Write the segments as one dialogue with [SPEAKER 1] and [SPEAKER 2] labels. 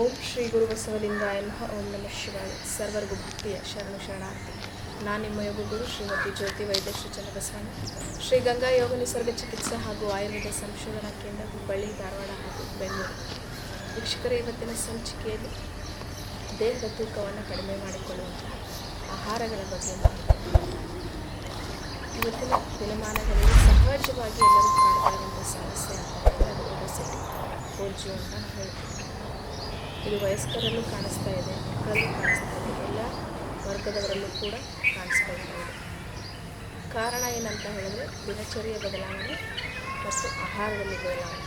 [SPEAKER 1] ಓಂ ಶ್ರೀ ಗುರು ಬಸವಲಿಂಗಾಯ ನಮಃ, ಓಂ ನಮಃ ಶಿವಾಯ. ಸರ್ವರಿಗೂ ಭಕ್ತಿಯ ಶರಣು ಶರಣಾರ್ಥಿ. ನಾನು ನಿಮ್ಮ ಯೋಗ ಗುರು ಶ್ರೀಮತಿ ಜ್ಯೋತಿ ವೈದ್ಯ ಶ್ರೀ ಚನ್ನಬಸವಣ್ಣ. ಶ್ರೀ ಗಂಗಾ ಯೋಗ ನಿಸರ್ಗ ಚಿಕಿತ್ಸಾ ಹಾಗೂ ಆಯುರ್ವೇದ ಸಂಶೋಧನಾ ಕೇಂದ್ರ ಹುಬ್ಬಳ್ಳಿ, ಧಾರವಾಡ ಹಾಗೂ ಬೆಂಗಳೂರು. ವೀಕ್ಷಕರ, ಇವತ್ತಿನ ಸಂಚಿಕೆಯಲ್ಲಿ ದೇಹದ ತೂಕವನ್ನು ಕಡಿಮೆ ಮಾಡಿಕೊಳ್ಳುವಂತಹ ಆಹಾರಗಳ ಬಗ್ಗೆ ಇವತ್ತಿನ ದಿನಮಾನಗಳಲ್ಲಿ ಸಹಜವಾಗಿ ಎಲ್ಲರೂ ಕಾಣುವಂಥ ಸಮಸ್ಯೆ ಅಂತ ಅಂತ ಹೇಳ್ತೀವಿ. ಇದು ವಯಸ್ಕರಲ್ಲೂ ಕಾಣಿಸ್ತಾ ಇದೆ, ಮಕ್ಕಳಲ್ಲೂ ಕಾಣಿಸ್ತಾ ಇದೆ, ಎಲ್ಲ ವರ್ಗದವರಲ್ಲೂ ಕೂಡ ಕಾಣಿಸ್ತಾ ಇದೆ. ಕಾರಣ ಏನಂತ ಹೇಳಿದ್ರೆ ದಿನಚರಿಯ ಬದಲಾವಣೆ ಮತ್ತು ಆಹಾರದಲ್ಲಿ ಬದಲಾವಣೆ.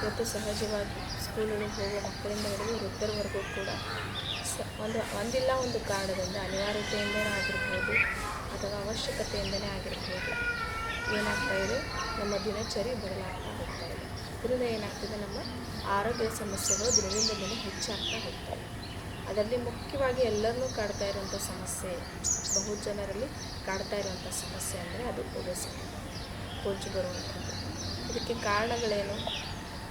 [SPEAKER 1] ಇವತ್ತು ಸಹಜವಾಗಿ ಸ್ಕೂಲಿಗೆ ಹೋಗುವ ಮಕ್ಕಳಿಂದ ಹಿಡಿದು ವೃದ್ಧರವರೆಗೂ ಕೂಡ ಸ, ಒಂದು, ಒಂದಿಲ್ಲ ಒಂದು ಕಾರಣದಿಂದ ಅನಿವಾರ್ಯತೆಯಿಂದನೇ ಆಗಿರ್ಬೋದು ಅಥವಾ ಅವಶ್ಯಕತೆಯಿಂದಲೇ ಆಗಿರ್ಬೋದು. ಏನಾಗ್ತಾ ಇದೆ? ನಮ್ಮ ದಿನಚರಿ ಬದಲಾಗ್ತಾ ಹೋಗ್ತಾ ಇದೆ. ಇದರಿಂದ ಏನಾಗ್ತಿದೆ? ನಮ್ಮ ಆರೋಗ್ಯ ಸಮಸ್ಯೆಗಳು ದಿನದಿಂದ ದಿನ ಹೆಚ್ಚಾಗ್ತಾ ಹೋಗ್ತವೆ ಅದರಲ್ಲಿ ಮುಖ್ಯವಾಗಿ ಎಲ್ಲರನ್ನೂ ಕಾಡ್ತಾ ಇರುವಂಥ ಸಮಸ್ಯೆ, ಬಹು ಜನರಲ್ಲಿ ಕಾಡ್ತಾ ಇರುವಂಥ ಸಮಸ್ಯೆ ಅಂದರೆ ಅದು ಒಬೆಸಿಟಿ ಕೊಜ್ಜು ಬರುವಂಥದ್ದು. ಇದಕ್ಕೆ ಕಾರಣಗಳೇನು?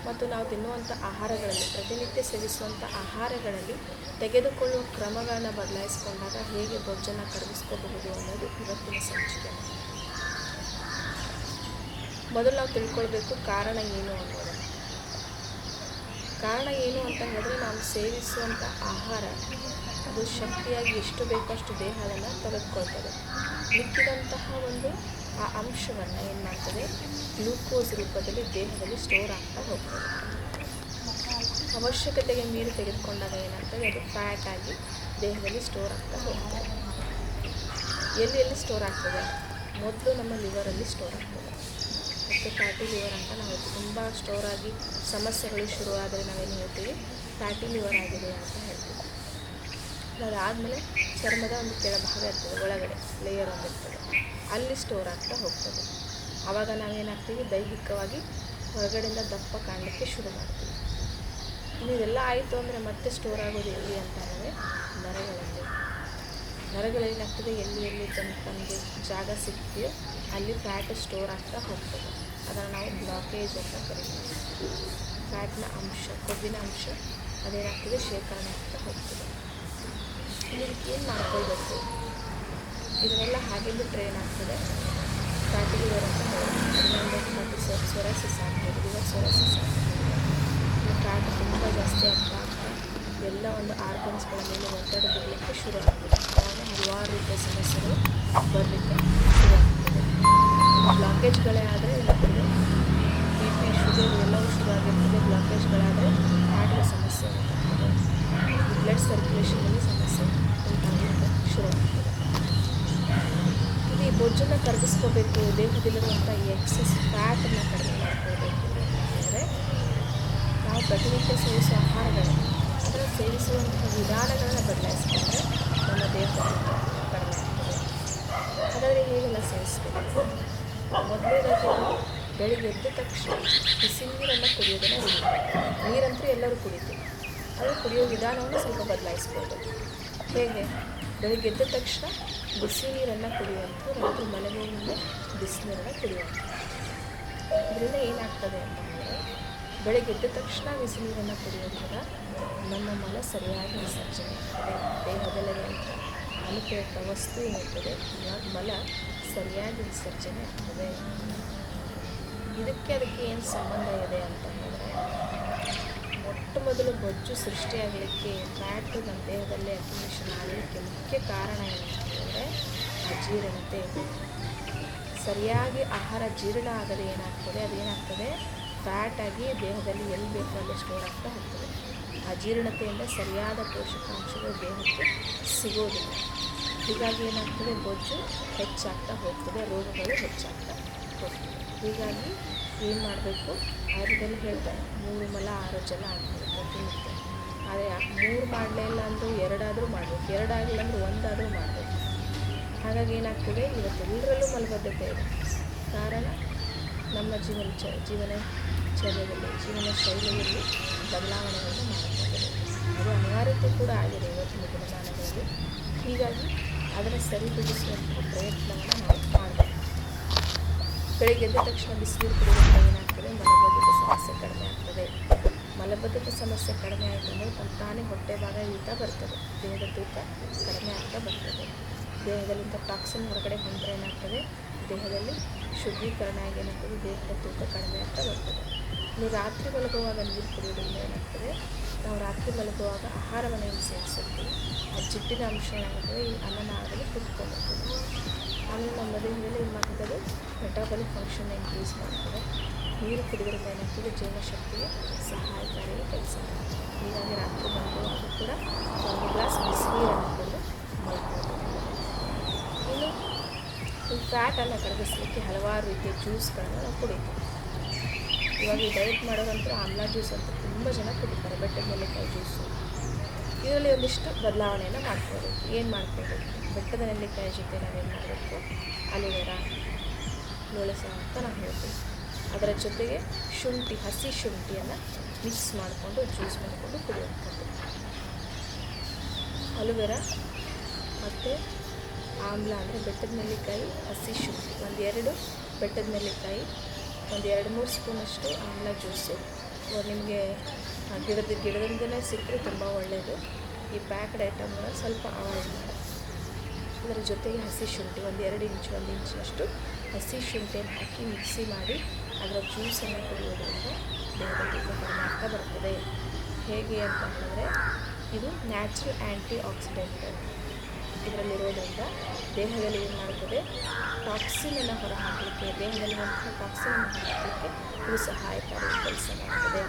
[SPEAKER 1] ಮತ್ತು ನಾವು ತಿನ್ನುವಂಥ ಆಹಾರಗಳಲ್ಲಿ, ಪ್ರತಿನಿತ್ಯ ಸೇವಿಸುವಂಥ ಆಹಾರಗಳಲ್ಲಿ ತೆಗೆದುಕೊಳ್ಳುವ ಕ್ರಮಗಳನ್ನು ಬದಲಾಯಿಸಿಕೊಂಡಾಗ ಹೇಗೆ ಬೊಜ್ಜನ್ನು ಕರಗಿಸ್ಕೋಬಹುದು ಅನ್ನೋದು ಇವತ್ತಿನ ಸಂಚಿಕೆ. ಮೊದಲು ನಾವು ತಿಳ್ಕೊಳ್ಬೇಕು ಕಾರಣ ಏನು ಅನ್ನೋದು ಕಾರಣ ಏನು ಅಂತ ಹೇಳಿದ್ರೆ ನಾವು ಸೇವಿಸುವಂಥ ಆಹಾರ, ಅದು ಶಕ್ತಿಯಾಗಿ ಎಷ್ಟು ಬೇಕೋ ಅಷ್ಟು ದೇಹವನ್ನು ತೆಗೆದುಕೊಳ್ತದೆ. ಮಿಕ್ಕಿದಂತಹ ಒಂದು ಆ ಅಂಶವನ್ನು ಏನು ಮಾಡ್ತದೆ? ಗ್ಲೂಕೋಸ್ ರೂಪದಲ್ಲಿ ದೇಹದಲ್ಲಿ ಸ್ಟೋರ್ ಆಗ್ತಾ ಹೋಗ್ತದೆ. ಅವಶ್ಯಕತೆಗೆ ಮೀರಿ ತೆಗೆದುಕೊಂಡಾಗ ಏನಾಗ್ತದೆ? ಅದು ಫ್ಯಾಟ್ ಆಗಿ ದೇಹದಲ್ಲಿ ಸ್ಟೋರ್ ಆಗ್ತಾ ಹೋಗ್ತದೆ. ಎಲ್ಲಿ ಎಲ್ಲಿ ಸ್ಟೋರ್ ಆಗ್ತದೆ? ಮೊದಲು ನಮ್ಮ ಲಿವರಲ್ಲಿ ಸ್ಟೋರ್ ಆಗ್ತದೆ. ಮತ್ತು ಫ್ಯಾಟಿ ಲಿವರ್ ಅಂತ ನಾವು ತುಂಬ ಸ್ಟೋರ್ ಆಗಿ ಸಮಸ್ಯೆಗಳು ಶುರುವಾದರೆ ನಾವೇನು ಹೇಳ್ತೀವಿ? ಫ್ಯಾಟಿ ಲಿವರ್ ಆಗಿದೆ ಅಂತ ಹೇಳ್ತೀವಿ. ಅದಾದಮೇಲೆ ಚರ್ಮದ ಒಂದು ಕೆಳಭಾಗ ಇರ್ತದೆ, ಒಳಗಡೆ ಲೇಯರ್ ಒಂದು ಇರ್ತದೆ. ಅಲ್ಲಿ ಸ್ಟೋರ್ ಆಗ್ತಾ ಹೋಗ್ತದೆ. ಆವಾಗ ನಾವೇನಾಗ್ತೀವಿ? ದೈಹಿಕವಾಗಿ ಹೊರಗಡೆಯಿಂದ ದಪ್ಪ ಕಾಣಲಿಕ್ಕೆ ಶುರು ಮಾಡ್ತೀವಿ. ಇನ್ನು ಇದೆಲ್ಲ ಆಯಿತು ಅಂದರೆ ಮತ್ತೆ ಸ್ಟೋರ್ ಆಗೋದು ಎಲ್ಲಿ ಅಂತ ಅಂದರೆ ನರಗಳಲ್ಲಿ ನರಗಳೇನಾಗ್ತದೆ ಎಲ್ಲಿ ಎಲ್ಲಿ ತನಕ ತನಗೆ ಜಾಗ ಸಿಗ್ತೀಯೋ ಅಲ್ಲಿ ಫ್ಯಾಟ್ ಸ್ಟೋರ್ ಆಗ್ತಾ ಹೋಗ್ತದೆ. ಅದನ್ನು ನಾವು ಬ್ಲಾಕೇಜ್ ಅಂತ ಕರಿತೀವಿ. ಫ್ಯಾಟ್ನ ಅಂಶ, ಕೊಬ್ಬಿನ ಅಂಶ, ಅದೇನಾಗ್ತದೆ, ಶೇಖರಣೆ ಆಗ್ತಾ ಹೋಗ್ತದೆ. ಇದಕ್ಕೆ ಏನು ಮಾಡ್ಕೊಳ್ಬೇಕು? ಇದನ್ನೆಲ್ಲ ಹಾಗೆ ಟ್ರೈನ್ ಆಗ್ತದೆ. ಫ್ಯಾಟಿ ಲಿವರ್ ಮತ್ತು ಸೊರಸಿಸ್ ಆಗ್ಬೋದು ಲಿವರ್ ಸೊರಸಿಸ್ ಆಗ್ಬೋದು ಫ್ಯಾಟ್ ತುಂಬ ಜಾಸ್ತಿ ಆಗ್ತಾ ಆಗ್ತಾ, ಎಲ್ಲ ಒಂದು ಆರ್ಗನ್ಸ್ಗಳ ಮೇಲೆ ಒತ್ತಡ ಬರಲಿಕ್ಕೆ ಶುರು ಆಗ್ತದೆ. ಹಲವಾರು ಸಮಸ್ಯೆಗಳು ಬರಲಿಕ್ಕೆ ಬ್ಲಾಕೇಜ್ಗಳೇ ಆದರೆ ಏನಾಗ್ತದೆ ಬಿ ಪಿ ಶುಗರ್ ಎಲ್ಲವೂ ಶುರು ಆಗಿರ್ತದೆ. ಬ್ಲಾಕೇಜ್ಗಳಾದರೆ ಹಾರ್ಟಿನ ಸಮಸ್ಯೆ ಬ್ಲಡ್ ಸರ್ಕ್ಯುಲೇಷನಲ್ಲಿ ಸಮಸ್ಯೆ ಉಂಟಾಗಲಿಕ್ಕೆ ಶುರುವಾಗ್ತದೆ ಈ ಬೊಜ್ಜನ್ನು ಕರಗಿಸ್ಕೋಬೇಕು ದೇಹದಲ್ಲಿರುವಂಥ ಈ ಎಕ್ಸಸ್ ಫ್ಯಾಟನ್ನು ಕಡಿಮೆ ಮಾಡ್ಕೋಬೇಕು ಅಂದರೆ ನಾವು ಪ್ರತಿನಿತ್ಯ ಸೇವಿಸುವ ಆಹಾರಗಳನ್ನು ಅದರ ಸೇವಿಸುವಂಥ ವಿಧಾನಗಳನ್ನು ಬದಲಾಯಿಸಿಕೊಂಡ್ರೆ ದೇಹದಲ್ಲಿ ಕಡಿಮೆ ಆಗ್ತದೆ. ಹಾಗಾದರೆ ಹೇಗೆಲ್ಲ ಸೇವಿಸಬೇಕು ಮೊದಲನೇದಾಗಿ ಬೆಳಿಗ್ಗೆ ಎದ್ದ ತಕ್ಷಣ ಬಿಸಿ ನೀರನ್ನು ಕುಡಿಯೋದನ್ನು ನೀರಂತೂ ಎಲ್ಲರೂ ಕುಡಿತೀವಿ ಅದು ಕುಡಿಯೋ ವಿಧಾನವನ್ನು ಸ್ವಲ್ಪ ಬದಲಾಯಿಸ್ಬೋದು. ಹೇಗೆ? ಬೆಳಿಗ್ಗೆ ಎದ್ದ ತಕ್ಷಣ ಬಿಸಿ ನೀರನ್ನು ಕುಡಿಯುವಂಥದ್ದು ರಾತ್ರಿ ಮನೆಗೆ ಮುಂದೆ ಬಿಸಿನೀರನ್ನು ಕುಡಿಯುವಂಥದ್ದು ಇದರಿಂದ ಏನಾಗ್ತದೆ ಅಂತಂದರೆ ಬೆಳಗ್ಗೆ ಎದ್ದ ತಕ್ಷಣ ಬಿಸಿ ನೀರನ್ನು ಕುಡಿಯೋದ್ರಿಂದ ನಮ್ಮ ಮನ ಸರಿಯಾಗಿ ವಿಸರ್ಜನೆ ಆಗ್ತದೆ. ದೇಹದಲ್ಲಿರುವಂಥ ಅನುಪಯುಕ್ತ ವಸ್ತು ಏನಿರ್ತದೆ ಮಲ ಸರಿಯಾಗಿ ವಿಸರ್ಜನೆ ಆಗ್ತದೆ ಇದಕ್ಕೆ ಅದಕ್ಕೆ ಏನು ಸಂಬಂಧ ಇದೆ ಅಂತ ಹೇಳಿದ್ರೆ ಮೊಟ್ಟ ಮೊದಲು ಬೊಜ್ಜು ಸೃಷ್ಟಿಯಾಗಲಿಕ್ಕೆ ಫ್ಯಾಟ್ ನಮ್ಮ ದೇಹದಲ್ಲಿ ಅಕ್ಯುಮಿಷನ್ ಆಗಲಿಕ್ಕೆ ಮುಖ್ಯ ಕಾರಣ ಏನಂತ ಹೇಳಿದ್ರೆ ಅಜೀರ್ಣತೆ ಸರಿಯಾಗಿ ಆಹಾರ ಜೀರ್ಣ ಆಗದೆ ಏನಾಗ್ತದೆ? ಅದೇನಾಗ್ತದೆ ಫ್ಯಾಟಾಗಿ ದೇಹದಲ್ಲಿ ಎಲ್ಲಿ ಬೇಕೋ ಅಲ್ಲಿ ಸ್ಟೋರ್ ಆಗ್ತಾ ಹೋಗ್ತದೆ ಅಜೀರ್ಣತೆಯಿಂದ ಸರಿಯಾದ ಪೋಷಕಾಂಶಗಳು ದೇಹಕ್ಕೆ ಸಿಗೋದಿಲ್ಲ. ಹೀಗಾಗಿ ಏನಾಗ್ತದೆ? ಬೊಜ್ಜು ಹೆಚ್ಚಾಗ್ತಾ ಹೋಗ್ತದೆ, ರೋಗಗಳು ಹೆಚ್ಚಾಗ್ತಾ ಹೋಗ್ತದೆ. ಹೀಗಾಗಿ ಏನು ಮಾಡಬೇಕು? ರೀತಿಯಲ್ಲಿ ಹೇಳ್ತಾರೆ, ಮೂರು ಮಲ ಆರು ಜಲ ಆಗ್ತದೆ ಆದರೆ ಮೂರು ಮಾಡಲೇ ಇಲ್ಲ ಅಂದರೂ ಎರಡಾದರೂ ಮಾಡಬೇಕು. ಎರಡಾಗಲಿಲ್ಲ ಅಂದರೆ ಒಂದಾದರೂ ಮಾಡಬೇಕು. ಹಾಗಾಗಿ ಏನಾಗ್ತದೆ? ಇವತ್ತೆಲ್ಲರಲ್ಲೂ ಮಲಬದ್ಧತೆ ಇದೆ. ಕಾರಣ ನಮ್ಮ ಜೀವನ ಚ, ಜೀವನ ಚರ್ಯದಲ್ಲಿ, ಜೀವನ ಶೈಲಿಯಲ್ಲಿ ಬದಲಾವಣೆಗಳನ್ನು ಮಾಡಬೇಕಾಗಿದೆ ಅದು ಅನಿವಾರ್ಯತೆ ಕೂಡ ಆಗಿದೆ ಇವತ್ತಿನ ದಿನಮಾನಗಳಲ್ಲಿ. ಹೀಗಾಗಿ ಅದನ್ನು ಸರಿಪಡಿಸುವಂಥ ಪ್ರಯತ್ನವನ್ನು ನಾವು ಮಾಡಬೇಕು. ಬೆಳಿಗ್ಗೆ ಎದ್ದ ತಕ್ಷಣ ಬಿಸಿನೀರು ಕುಡಿಯೋದ್ರಿಂದ ಏನಾಗ್ತದೆ? ಮಲಬದ್ಧತೆ ಸಮಸ್ಯೆ ಕಡಿಮೆ ಆಗ್ತದೆ. ಮಲಬದ್ಧತೆ ಸಮಸ್ಯೆ ಕಡಿಮೆ ಆಯಿತು ಅಂದರೆ ತಾನೇ ಹೊಟ್ಟೆ ಭಾಗ ಇಳಿತಾ ಬರ್ತದೆ. ದೇಹದ ತೂಕ ಕಡಿಮೆ ಆಗ್ತಾ ಬರ್ತದೆ. ದೇಹದಲ್ಲಿಂತ ಟಾಕ್ಸಿನ್ ಹೊರಗಡೆ ಬಂದರೆ ಏನಾಗ್ತದೆ? ದೇಹದಲ್ಲಿ ಶುದ್ಧೀಕರಣ ಆಗಿ ಏನಾಗ್ತದೆ? ದೇಹದ ತೂಕ ಕಡಿಮೆ ಆಗ್ತಾ ಬರ್ತದೆ. ಇನ್ನು ರಾತ್ರಿ ಮಲಗುವಾಗ ನೀರು ಕುಡಿಯೋದ್ರಿಂದ ಏನಾಗ್ತದೆ? ನಾವು ರಾತ್ರಿ ಮಲಗುವಾಗ ಆಹಾರವನ್ನು ಏನು ಸೇವಿಸಿರ್ತೀವಿ ಆ ಜಿಡ್ಡಿನ ಅಂಶ ಏನಾಗುತ್ತದೆ ಈ ಅನ್ನನಾಳದಲ್ಲಿ ಕುತ್ಕೊಂಡಿರ್ತದೆ ಆಮೇಲೆ ನಮ್ಮ ಮದುವೆಯಲ್ಲಿ ಏನು ಮಾಡ್ತದೆ? ಮೆಟಾಬಲಿಕ್ ಫಂಕ್ಷನ್ ಇನ್ಕ್ರೀಸ್ ಮಾಡ್ತಾರೆ ನೀರು ಕುಡಿದ್ರಿಂದ ಏನಾಗ್ತದೆ ಜೀವನಶಕ್ತಿಗೆ ಸಹಾಯಕಾರಿ ಕೆಲಸ. ಹೀಗಾಗಿ ರಾತ್ರಿ ಮಲಗುವಾಗ ಕೂಡ ಒಂದು ಗ್ಲಾಸ್ ಬಿಸಿನೀರನ್ನು ಕುಡಿದು ಮಲ್ಕೊಳ್ಬೇಕು ಇನ್ನು ಈ ಫ್ಯಾಟನ್ನು ಕರಗಿಸಲಿಕ್ಕೆ ಹಲವಾರು ರೀತಿಯ ಜ್ಯೂಸ್ಗಳನ್ನು ನಾವು ಕುಡಿತೀವಿ. ಇವಾಗ ಈ ಡಯಟ್ ಮಾಡೋದಂತೂ ಆಮ್ಲಾ ಜ್ಯೂಸ್ ಅಂತ ತುಂಬ ಜನ ಕುಡಿತಾರೆ ಬೆಟ್ಟದ ನೆಲ್ಲಿಕಾಯಿ ಜ್ಯೂಸು ಇದರಲ್ಲಿ ಒಂದಿಷ್ಟು ಬದಲಾವಣೆಯನ್ನು ಮಾಡ್ಕೋಬೇಕು ಏನು ಮಾಡ್ಕೋಬೇಕು ಬೆಟ್ಟದ ನೆಲ್ಲಿಕಾಯಿ ಜೊತೆ ನಾವೇನು ಮಾಡಬೇಕು? ಅಲೋವೆರಾ ಲೋಳೆಸ ಅಂತ ನಾನು ಹೇಳ್ತೀನಿ ಅದರ ಜೊತೆಗೆ ಶುಂಠಿ, ಹಸಿ ಶುಂಠಿಯನ್ನು ಮಿಕ್ಸ್ ಮಾಡಿಕೊಂಡು ಜ್ಯೂಸ್ ಮಾಡಿಕೊಂಡು ಕುಡಿಯುವಂಥದ್ದು. ಅಲೋವೆರಾ ಮತ್ತು ಆಮ್ಲ ಅಂದರೆ ಬೆಟ್ಟದ ನೆಲ್ಲಿಕಾಯಿ, ಹಸಿ ಶುಂಠಿ. ಒಂದು ಎರಡು ಬೆಟ್ಟದ ನೆಲ್ಲಿಕಾಯಿ, ಒಂದು ಎರಡು ಮೂರು ಸ್ಪೂನಷ್ಟು ಆಮ್ಲ ಜ್ಯೂಸು ನಿಮಗೆ ಗಿಡದ ಗಿಡದಿಂದಲೇ ಸಿಕ್ಕರೆ ತುಂಬ ಒಳ್ಳೆಯದು ಈ ಪ್ಯಾಕ್ಡ್ ಐಟಮ್ನ ಸ್ವಲ್ಪ ಅವಾಯ್ಡ್ ಅದರ ಜೊತೆಗೆ ಹಸಿ ಶುಂಠಿ, ಒಂದು ಎರಡು ಇಂಚು, ಒಂದು ಇಂಚಿನಷ್ಟು ಹಸಿ ಶುಂಠಿಯನ್ನು ಹಾಕಿ ಮಿಕ್ಸಿ ಮಾಡಿ ಅದರ ಜ್ಯೂಸನ್ನು ಕುಡಿಯೋದ್ರಿಂದ ದೇಹದಲ್ಲಿ ಕಡಿಮೆ ಆಗ್ತಾ ಬರ್ತದೆ. ಹೇಗೆ ಅಂತ ಹೇಳಿದ್ರೆ, ಇದು ನ್ಯಾಚುರಲ್ ಆ್ಯಂಟಿ ಆಕ್ಸಿಡೆಂಟ್ ಇದರಲ್ಲಿರೋದ್ರಿಂದ ದೇಹದಲ್ಲಿ ಏನು ಮಾಡುತ್ತದೆ ಟಾಕ್ಸಿನನ್ನು ಹೊರಹಾಕಲಿಕ್ಕೆ ದೇಹದಲ್ಲಿ ಟಾಕ್ಸಿನನ್ನು ಹೊರಹಾಕಲಿಕ್ಕೆ ಇದು ಸಹಾಯಕಾರಿ ಕೆಲಸ ಮಾಡ್ತದೆ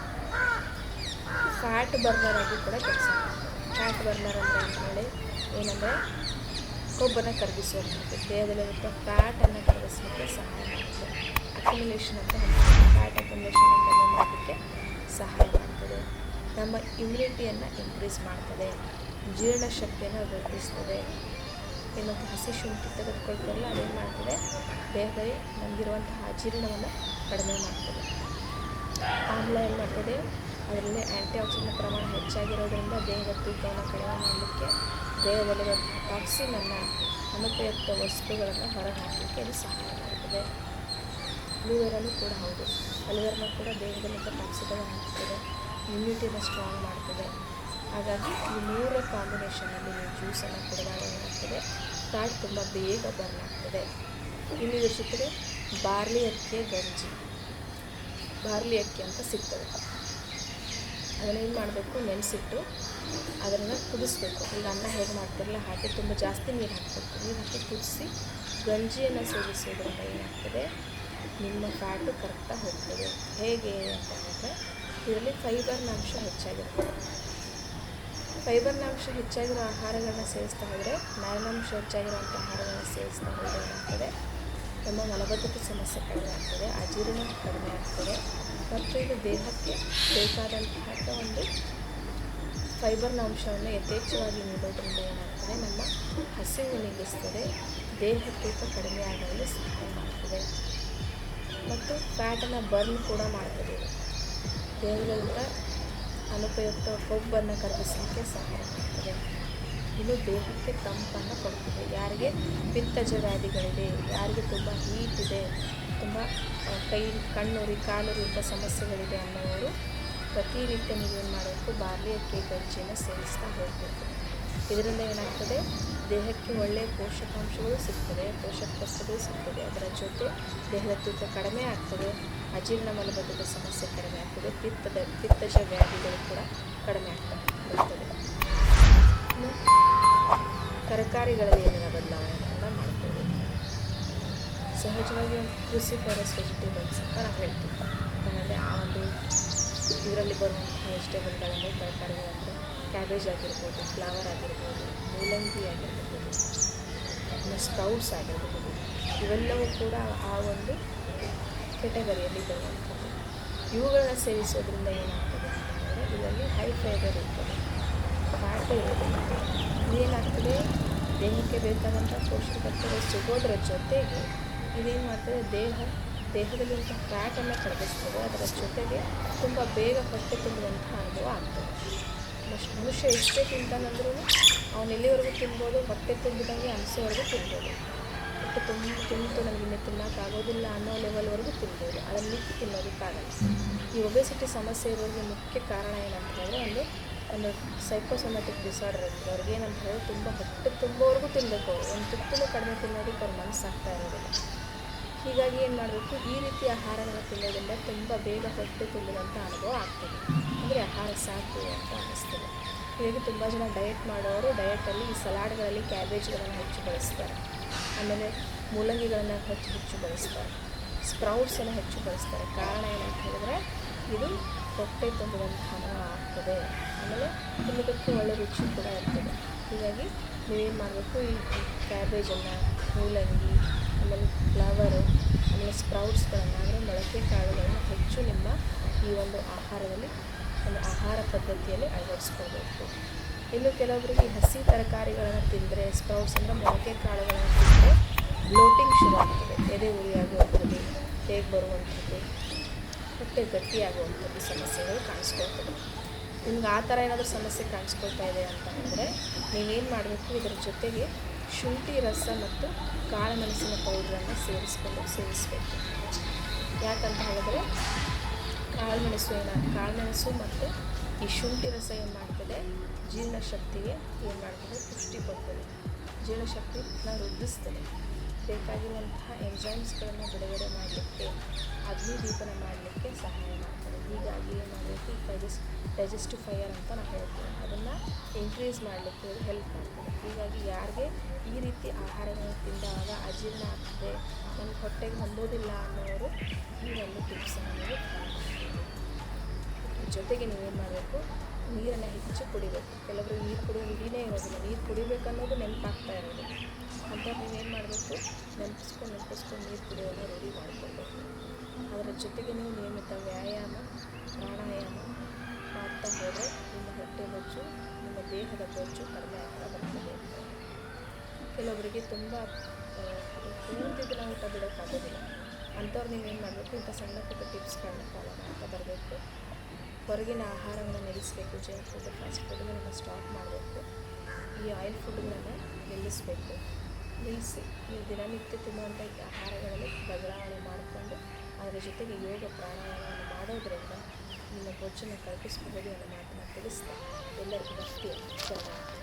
[SPEAKER 1] ಫ್ಯಾಟ್ ಬರ್ನರ್ ಆಗಿ ಕೂಡ ಕೆಲಸ ಮಾಡ್ತದೆ ಫ್ಯಾಟ್ ಬರ್ನರ್ ಅಂದರೆ ಅಂತೇಳಿ ಏನಂದರೆ ಕೊಬ್ಬನ್ನು ಕರಗಿಸುವಂಥದ್ದು. ದೇಹದಲ್ಲಿರುವಂಥ ಫ್ಯಾಟನ್ನು ಕರಗಿಸಲಿಕ್ಕೆ ಸಹಾಯ ಮಾಡ್ತದೆ. ಅಕ್ಯುಮಿಲೇಷನ್ ಅಂತ ಫ್ಯಾಟ್ ಅಕ್ಯುಮಿಲೇಷನ್ ಅಂತ ಮಾಡೋದಕ್ಕೆ ಸಹಾಯ ಮಾಡ್ತದೆ. ನಮ್ಮ ಇಮ್ಯುನಿಟಿಯನ್ನು ಇನ್ಕ್ರೀಸ್ ಮಾಡ್ತದೆ. ಜೀರ್ಣಶಕ್ತಿಯನ್ನು ವೃದ್ಧಿಸ್ತದೆ. ಇನ್ನು ಹಸಿ ಶುಂಠಿ ತೆಗೆದುಕೊಳ್ತಾರಲ್ಲ ಅದೇನು ಮಾಡ್ತದೆ? ದೇಹದಲ್ಲಿ ನಮಗಿರುವಂತಹ ಅಜೀರ್ಣವನ್ನು ಕಡಿಮೆ ಮಾಡ್ತದೆ. ಆಮ್ಲ ಏನು ಮಾಡ್ತದೆ? ಅದರಲ್ಲಿ ಆ್ಯಂಟಿ ಆಕ್ಸಿಡೆಂಟ್ ಪ್ರಮಾಣ ಹೆಚ್ಚಾಗಿರೋದ್ರಿಂದ ದೇಹದ ತೂಕವನ್ನು ಕಡಿಮೆ ಮಾಡಲಿಕ್ಕೆ ದೇಹದಲ್ಲಿರುವ ಟಾಕ್ಸಿನನ್ನು ಅನುಪಯುಕ್ತ ವಸ್ತುಗಳನ್ನು ಹೊರಗೆ ಹಾಕಲಿಕ್ಕೆ ಇದು ಸಹಾಯ ಮಾಡ್ತದೆ. ಅಲುವೆರಲ್ಲೂ ಕೂಡ ಹೌದು. ಅಲಿವೇರನ ಕೂಡ ದೇಹದಲ್ಲಿ ಟಾಕ್ಸಿಗಳನ್ನು ಹಾಕ್ತದೆ. ಇಮ್ಯುನಿಟಿನ ಸ್ಟ್ರಾಂಗ್ ಮಾಡ್ತದೆ. ಹಾಗಾಗಿ ಈ ಮೂರ ಕಾಂಬಿನೇಷನಲ್ಲಿ ನೀವು ಜ್ಯೂಸನ್ನು ಕುಡಿದಾಗ ಏನಾಗ್ತದೆ? ಫ್ಯಾಟ್ ತುಂಬ ಬೇಗ ಬರ್ನ್ ಆಗ್ತದೆ. ಇಲ್ಲಿ ಜೊತೆಗೆ ಬಾರ್ಲಿ ಅಕ್ಕಿಯ ಗಂಜಿ. ಬಾರ್ಲಿ ಅಕ್ಕಿ ಅಂತ ಸಿಗ್ತದೆ. ಅದನ್ನೇನು ಮಾಡಬೇಕು? ನೆನೆಸಿಟ್ಟು ಅದನ್ನು ಕುದಿಸ್ಬೇಕು. ಈಗ ಅನ್ನ ಹೇಗೆ ಮಾಡ್ತಿರಲ್ಲ, ಹಾಗೆ ತುಂಬ ಜಾಸ್ತಿ ನೀರು ಹಾಕಬೇಕು. ನೀರು ಹಾಕಿ ಕುದಿಸಿ ಗಂಜಿಯನ್ನು ಸೇವಿಸೋದ್ರಿಂದ ಏನಾಗ್ತದೆ? ನಿಮ್ಮ ಫ್ಯಾಟು ಕರೆಕ್ಟಾಗಿ ಹೋಗ್ತದೆ. ಹೇಗೆ ಅಂತ ಹೇಳಿದ್ರೆ, ಇದರಲ್ಲಿ ಫೈಬರ್ನ ಅಂಶ ಹೆಚ್ಚಾಗಿರ್ತದೆ ಫೈಬರ್ನ ಅಂಶ ಹೆಚ್ಚಾಗಿರೋ ಆಹಾರಗಳನ್ನ ಸೇವಿಸ್ತಾ ಹೋದರೆ ನಾರಿನಾಂಶ ಹೆಚ್ಚಾಗಿರುವಂಥ ಆಹಾರಗಳನ್ನ ಸೇವಿಸ್ತಾ ಹೋದರೆ ಏನಾಗ್ತದೆ? ನಮ್ಮ ಮಲಬದ್ಧತೆ ಸಮಸ್ಯೆ ಕಡಿಮೆ ಆಗ್ತದೆ, ಅಜೀರ್ಣ ಕಡಿಮೆ ಆಗ್ತದೆ ಮತ್ತು ಇದು ದೇಹಕ್ಕೆ ಬೇಕಾದಂತಹ ಒಂದು ಫೈಬರ್ನ ಅಂಶವನ್ನು ಯಥೇಚ್ಛವಾಗಿ ನೀಡೋದ್ರಿಂದ ಏನಾಗ್ತದೆ? ನಮ್ಮ ಹಸಿವು ನಿಲ್ಲಿಸ್ತದೆ ದೇಹ ತೂಕ ಕಡಿಮೆ ಆಗಲು ಸಹಾಯ ಮಾಡ್ತದೆ. ಮತ್ತು ಫ್ಯಾಟನ್ನು ಬರ್ನ್ ಕೂಡ ಮಾಡ್ತದೆ. ದೇಹದಲ್ಲಿ ಅನುಪಯುಕ್ತ ಕೊಬ್ಬನ್ನು ಕರಗಿಸಲಿಕ್ಕೆ ಸಹಾಯ ಮಾಡ್ತದೆ. ಇದು ದೇಹಕ್ಕೆ ತಂಪನ್ನು ಕೊಡ್ತದೆ. ಯಾರಿಗೆ? ಪಿತ್ತಜ ವ್ಯಾಧಿಗಳಿದೆ ಯಾರಿಗೆ ತುಂಬ ಹೀಟ್ ಇದೆ, ತುಂಬ ಕೈ, ಕಣ್ಣುರಿ, ಕಾಲುರಿ ಇಂಥ ಸಮಸ್ಯೆಗಳಿದೆ ಅನ್ನೋರು ಪ್ರತಿನಿತ್ಯ ನೀವೇನು ಮಾಡಬೇಕು? ಬಾರ್ಲಿ ಅಕ್ಕಿ, ಗಂಜಿನ ಸೇವಿಸ್ತಾ ಹೋಗಬೇಕು. ಇದರಿಂದ ಏನಾಗ್ತದೆ? ದೇಹಕ್ಕೆ ಒಳ್ಳೆಯ ಪೋಷಕಾಂಶಗಳು ಸಿಗ್ತದೆ ಪೋಷಕ ವಸ್ತುಗಳು ಸಿಗ್ತದೆ. ಅದರ ಜೊತೆ ದೇಹದ ತೂಕ ಕಡಿಮೆ ಆಗ್ತದೆ. ಅಜೀರ್ಣ ಮಲಬದ್ಧದ ಸಮಸ್ಯೆ ಕಡಿಮೆ ಆಗ್ತದೆ, ಪಿತ್ತದ ಪಿತ್ತಜ ವ್ಯಾಧಿಗಳು ಕೂಡ ಕಡಿಮೆ ಆಗ್ತದೆ ಬರ್ತದೆ. ತರಕಾರಿಗಳಲ್ಲಿ ಏನೆಲ್ಲ ಬದಲಾವಣೆಗಳನ್ನು ಮಾಡ್ತೇವೆ? ಸಹಜವಾಗಿ ಒಂದು ಕ್ರೂಸಿಫರಸ್ ವೆಜಿಟೇಬಲ್ಸ್ ಅಂತ ನಾವು ಹೇಳ್ತೀವಿ. ಯಾಕಂದರೆ ಆ ಒಂದು ಇದರಲ್ಲಿ ಬರುವಂತಹ ವೆಜಿಟೇಬಲ್ಗಳಂದರೆ ತರಕಾರಿಗಳಂದರೆ ಕ್ಯಾಬೇಜ್ ಆಗಿರ್ಬೋದು, ಫ್ಲವರ್ ಆಗಿರ್ಬೋದು, ಮೂಲಂಗಿ ಆಗಿರ್ಬೋದು ಸ್ಕೌಟ್ಸ್ ಆಗಿರ್ಬೋದು, ಇವೆಲ್ಲವೂ ಕೂಡ ಆ ಒಂದು ಕೆಟಗರಿಯಲ್ಲಿ ಬರುವಂಥದ್ದು ಇವುಗಳನ್ನ ಸೇವಿಸೋದ್ರಿಂದ ಏನಾಗ್ತದೆ ಅಂತಂದರೆ ಇದರಲ್ಲಿ ಹೈ ಫೈಬರ್ ಇರ್ತದೆ. ಫ್ಯಾಟ್ ಇರೋದಿಲ್ಲ ಇದೇನಾಗ್ತದೆ ದೇಹಕ್ಕೆ ಬೇಕಾದಂಥ ಪೋಷಕತ್ವಗಳು ಸಿಗೋದ್ರ ಜೊತೆಗೆ ಇದೇನು ಮಾಡ್ತದೆ? ದೇಹ, ದೇಹದಲ್ಲಿರುವಂಥ ಫ್ಯಾಟನ್ನು ಕರಗಿಸ್ತದೆ ಅದರ ಜೊತೆಗೆ ತುಂಬ ಬೇಗ ಹೊಟ್ಟೆ ತುಂಬುವಂಥ ಅನುಭವ ಆಗ್ತದೆ. ಮನುಷ್ಯ ಎಷ್ಟೇ ತಿಂತಾನಂದ್ರೂ ಅವನು ಎಲ್ಲಿವರೆಗೂ ತಿನ್ಬೋದು? ಹೊಟ್ಟೆ ತುಂಬಿದಂಗೆ ಅನಿಸೋವರೆಗೂ ತಿನ್ಬೋದು. ಹೊಟ್ಟೆ ತುಂಬ ತಿಂತು ನಮಗೆ ಇನ್ನೂ ತಿನ್ನೋಕ್ಕಾಗೋದಿಲ್ಲ ಅನ್ನೋ ಲೆವೆಲ್ವರೆಗೂ ತಿನ್ಬೋದು. ಅದನ್ನು ಮಿಕ್ಕಿ ತಿನ್ನೋದಕ್ಕಾಗಲ್ಲ ಈ ಒಬೆಸಿಟಿ ಸಮಸ್ಯೆ ಇರೋರಿಗೆ ಮುಖ್ಯ ಕಾರಣ ಏನಂತ ಹೇಳಿದ್ರೆ ಒಂದು ಒಂದು ಸೈಕೋಸೊಮ್ಯಾಟಿಕ್ ಡಿಸಾರ್ಡರ್ ಇರ್ತದೆ ಅವ್ರಿಗೆ ಏನಂತ ಹೇಳಿದ್ರೆ ತುಂಬ ಹೊಟ್ಟೆ ತುಂಬೋವರೆಗೂ ತಿನ್ನಬೇಕು ಅವರು. ಒಂದು ತುತ್ತೂ ಕಡಿಮೆ ತಿನ್ನೋದಕ್ಕೆ ಅವ್ರ ಮನಸ್ಸಾಗ್ತಾ ಇರೋದಿಲ್ಲ. ಹೀಗಾಗಿ ಏನು ಮಾಡಬೇಕು? ಈ ರೀತಿ ಆಹಾರವನ್ನು ತಿನ್ನೋದ್ರಿಂದ ತುಂಬ ಬೇಗ ಹೊಟ್ಟೆ ತುಂಬಿದಂಥ ಅನುಭವ ಆಗ್ತದೆ. ಅಂದರೆ ಆಹಾರ ಸಾಕು ಅಂತ ಅನ್ನಿಸ್ತದೆ ಹೀಗಾಗಿ ತುಂಬ ಜನ ಡಯಟ್ ಮಾಡೋರು ಡಯಟಲ್ಲಿ ಈ ಸಲಾಡ್ಗಳಲ್ಲಿ ಕ್ಯಾಬೇಜ್ಗಳನ್ನು ಹೆಚ್ಚು ಬಳಸ್ತಾರೆ. ಆಮೇಲೆ ಮೂಲಂಗಿಗಳನ್ನು ಹೆಚ್ಚು ಹೆಚ್ಚು ಬಳಸ್ತಾರೆ. ಸ್ಪ್ರೌಟ್ಸನ್ನು ಹೆಚ್ಚು ಬಳಸ್ತಾರೆ. ಕಾರಣ ಏನಂತ ಹೇಳಿದ್ರೆ ಇದು ಹೊಟ್ಟೆ ತುಂಬುವಂತಹ ಆಗ್ತದೆ. ಆಮೇಲೆ ತಿನ್ನೋದಕ್ಕೂ ಒಳ್ಳೆ ರುಚಿ ಕೂಡ ಇರ್ತದೆ. ಹೀಗಾಗಿ ನೀವೇನು ಮಾಡಬೇಕು? ಈ ಕ್ಯಾಬೇಜನ್ನು ಮೂಲಂಗಿ, ಆಮೇಲೆ ಫ್ಲವರು ಆಮೇಲೆ ಸ್ಪ್ರೌಟ್ಸ್ಗಳನ್ನು ಅಂದರೆ ಮೊಳಕೆ ಕಾಳುಗಳನ್ನು ಹೆಚ್ಚು ನಿಮ್ಮ ಈ ಒಂದು ಆಹಾರದಲ್ಲಿ, ಒಂದು ಆಹಾರ ಪದ್ಧತಿಯಲ್ಲಿ ಅಳವಡಿಸ್ಕೊಳ್ಬೇಕು. ಇನ್ನು ಕೆಲವೊಬ್ಬರಿಗೆ ಹಸಿ ತರಕಾರಿಗಳನ್ನು ತಿಂದರೆ ಸ್ಪ್ರೌಟ್ಸ್ ಅಂದರೆ ಮೊಳಕೆ ಕಾಳುಗಳನ್ನು ತಿಂದರೆ ಬ್ಲೋಟಿಂಗ್ ಶುರು ಆಗ್ತದೆ. ಎದೆ ಉರಿಯಾಗುವಂಥದ್ದು, ಹೇಗೆ ಬರುವಂಥದ್ದು, ಹೊಟ್ಟೆ ಗಟ್ಟಿಯಾಗುವಂಥದ್ದು ಸಮಸ್ಯೆಗಳು ಕಾಣಿಸ್ಕೊಳ್ತದೆ. ನಿಮ್ಗೆ ಆ ಥರ ಏನಾದರೂ ಸಮಸ್ಯೆ ಕಾಣಿಸ್ಕೊಳ್ತಾ ಇದೆ ಅಂತ ಅಂದರೆ ನೀವೇನು ಮಾಡಬೇಕು, ಇದರ ಜೊತೆಗೆ ಶುಂಠಿ, ರಸ ಮತ್ತು ಕಾಳುಮೆಣಸಿನ ಪೌಡ್ರನ್ನು ಸೇರಿಸ್ಕೊಂಡು ಸೇವಿಸಬೇಕು. ಯಾಕಂತ ಹೇಳಿದ್ರೆ ಕಾಳುಮೆಣಸು ಏನ ಕಾಳುಮೆಣಸು ಮತ್ತು ಈ ಶುಂಠಿ ರಸ ಏನು ಮಾಡ್ತದೆ ಜೀರ್ಣಶಕ್ತಿಗೆ ಏನು ಮಾಡ್ತದೆ ಪುಷ್ಟಿ ಕೊಡ್ತದೆ ಜೀರ್ಣಶಕ್ತಿನ ವೃದ್ಧಿಸ್ತದೆ. ಬೇಕಾಗಿರುವಂತಹ ಎಂಜೈಮ್ಸ್ಗಳನ್ನು ಬಿಡುಗಡೆ ಮಾಡಲಿಕ್ಕೆ, ಅಗ್ನಿದೀಪನ ಮಾಡಲಿಕ್ಕೆ ಸಹಾಯ ಮಾಡ್ತದೆ. ಹೀಗಾಗಿ ಏನು ಮಾಡಬೇಕು? ಡೈಜೆಸ್ ಫೈಯರ್ ಅಂತ ನಾವು ಹೇಳ್ತೀವಿ. ಅದನ್ನು ಇನ್ಕ್ರೀಸ್ ಮಾಡಲಿಕ್ಕೆ ಹೆಲ್ಪ್ ಮಾಡ್ತದೆ. ಹೀಗಾಗಿ ಯಾರಿಗೆ ಈ ರೀತಿ ಆಹಾರಗಳನ್ನು ತಿಂದಾಗ ಅಜೀರ್ಣ ಆಗ್ತದೆ, ನಮ್ಗೆ ಹೊಟ್ಟೆಗೆ ಹೊಂದೋದಿಲ್ಲ ಅನ್ನೋರು ಈ ಒಂದು ಟಿಪ್ಸನ್ನು ಜೊತೆಗೆ ನೀವೇನು ಮಾಡಬೇಕು? ನೀರನ್ನು ಹೆಚ್ಚು ಕುಡಿಬೇಕು. ಕೆಲವರು ನೀರು ಕುಡಿಯೋ ರೂಢಿನೇ ಇರೋದಿಲ್ಲ. ನೀರು ಕುಡಿಬೇಕು ಅನ್ನೋದು ನೆನಪಾಗ್ತಾ ಇರೋದು. ಅಂಥವ್ರು ನೀವೇನು ಮಾಡಬೇಕು? ನೆನಪಿಸ್ಕೊಂಡು ನೆನಪಿಸ್ಕೊಂಡು ನೀರು ಕುಡಿಯೋದನ್ನ ರೂಢಿ ಮಾಡ್ಕೊಳ್ಬೇಕು ಅದರ ಜೊತೆಗೆ ನೀವು ನಿಯಮಿತ ವ್ಯಾಯಾಮ, ಪ್ರಾಣಾಯಾಮ ಮಾಡ್ತಾ ಹೋದರೆ ನಿಮ್ಮ ಹೊಟ್ಟೆ ಬೊಜ್ಜು ನಿಮ್ಮ ದೇಹದ ಬೊಜ್ಜು ಕಡಿಮೆ ಆಗ್ತಾ ಬರ್ತದೆ. ಕೆಲವೊಬ್ಬರಿಗೆ ತುಂಬ ಪೂರ್ತಿ ದಿನ ಊಟ ಬಿಡೋಕ್ಕಾಗೋದಿಲ್ಲ. ಅಂಥವ್ರು ನೀವೇನು ಮಾಡಬೇಕು? ಇಂಥ ಸಣ್ಣ ಪುಟ್ಟ ಟಿಪ್ಸ್ಗಳನ್ನ ಫಾಲೋ ಮಾಡ್ತಾ ಬರಬೇಕು. ಹೊರಗಿನ ಆಹಾರವನ್ನು ನಿಲ್ಲಿಸಬೇಕು ಜಂಕ್ ಫುಡ್ ಫಾಸ್ಟ್ ಫುಡ್ಗಳನ್ನ ಸ್ಟಾಪ್ ಮಾಡಬೇಕು. ಈ ಆಯಿಲ್ ಫುಡ್ಗಳನ್ನು ನಿಲ್ಲಿಸಬೇಕು. ನಿಲ್ಲಿಸಿ, ನೀವು ದಿನನಿತ್ಯ ತಿನ್ನುವಂಥ ಆಹಾರಗಳಲ್ಲಿ ಬದಲಾವಣೆ ಮಾಡಿಕೊಂಡು ಅದರ ಜೊತೆಗೆ ಯೋಗ ಪ್ರಾಣಾಯಾಮವನ್ನು ಮಾಡೋದರಿಂದ ನಿಮ್ಮ ಬೊಜ್ಜನ್ನು ಕಲ್ಪಿಸ್ಕೋಬೋದು ಅನ್ನೋ ಮಾತನ್ನು ತಿಳಿಸ್ತಾ ಎಲ್ಲರಿಗೂ ಭಕ್ತಿಯ ಧನ್ಯವಾದ